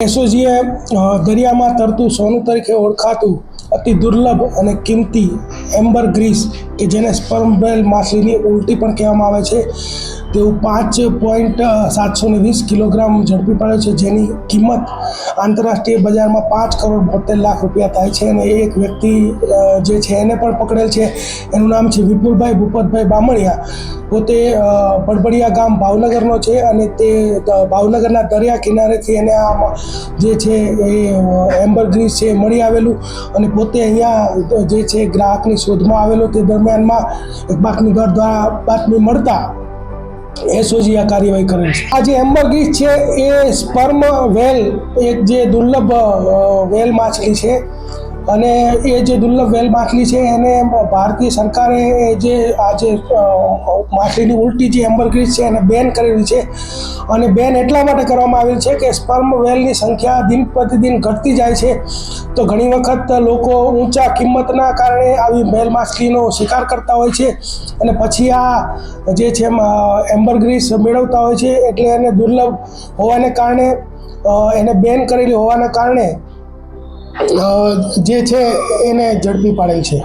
એસઓજીએ દરિયામાં તરતું સોનું તરીકે ઓળખાતું અતિ દુર્લભ અને કિંમતી એમ્બર ગ્રીસ કે જેને સ્પર્મ બેલ માછલીની ઉલટી પણ કહેવામાં આવે છે. તેવું પાંચ પોઈન્ટ સાતસો ને વીસ કિલોગ્રામ ઝડપી પાડ્યો છે, જેની કિંમત આંતરરાષ્ટ્રીય બજારમાં પાંચ કરોડ બોતેર લાખ રૂપિયા થાય છે અને એક વ્યક્તિ જે છે એને પણ પકડેલ છે. એનું નામ છે વિપુલભાઈ ભૂપતભાઈ બામણિયા. પોતે પડબડિયા ગામ ભાવનગરનો છે અને તે ભાવનગરના દરિયા કિનારેથી એને આ જે છે એ એમ્બરગ્રીસ છે મળી આવેલું અને પોતે અહીંયા જે છે ગ્રાહકની શોધમાં આવેલો તે દરમિયાનમાં એક બાતમીદાર દ્વારા બાતમી મળતા એસઓજી આ કાર્યવાહી કરે છે. આ જે એમ્બર ગ્રીસ છે, એ સ્પર્મ વેલ, એક જે દુર્લભ વેલ માછલી છે. અને એ જે દુર્લભ વેલ માછલી છે, એને ભારતીય સરકારે જે, આ જે માછલીની ઉલટી જે એમ્બરગ્રીસ છે, એને બેન કરેલી છે. અને બેન એટલા માટે કરવામાં આવેલ છે કે સ્પર્મ વેલની સંખ્યા દિન પ્રતિદિન ઘટતી જાય છે. તો ઘણી વખત લોકો ઊંચા કિંમતના કારણે આવી વેલ માછલીનો શિકાર કરતા હોય છે. અને પછી આ જે છે એમ્બરગ્રીસ મેળવતા હોય છે, એટલે એને દુર્લભ હોવાને કારણે એને બેન કરેલી હોવાના કારણે જે છે એને ઝડપી પાડેલ છે.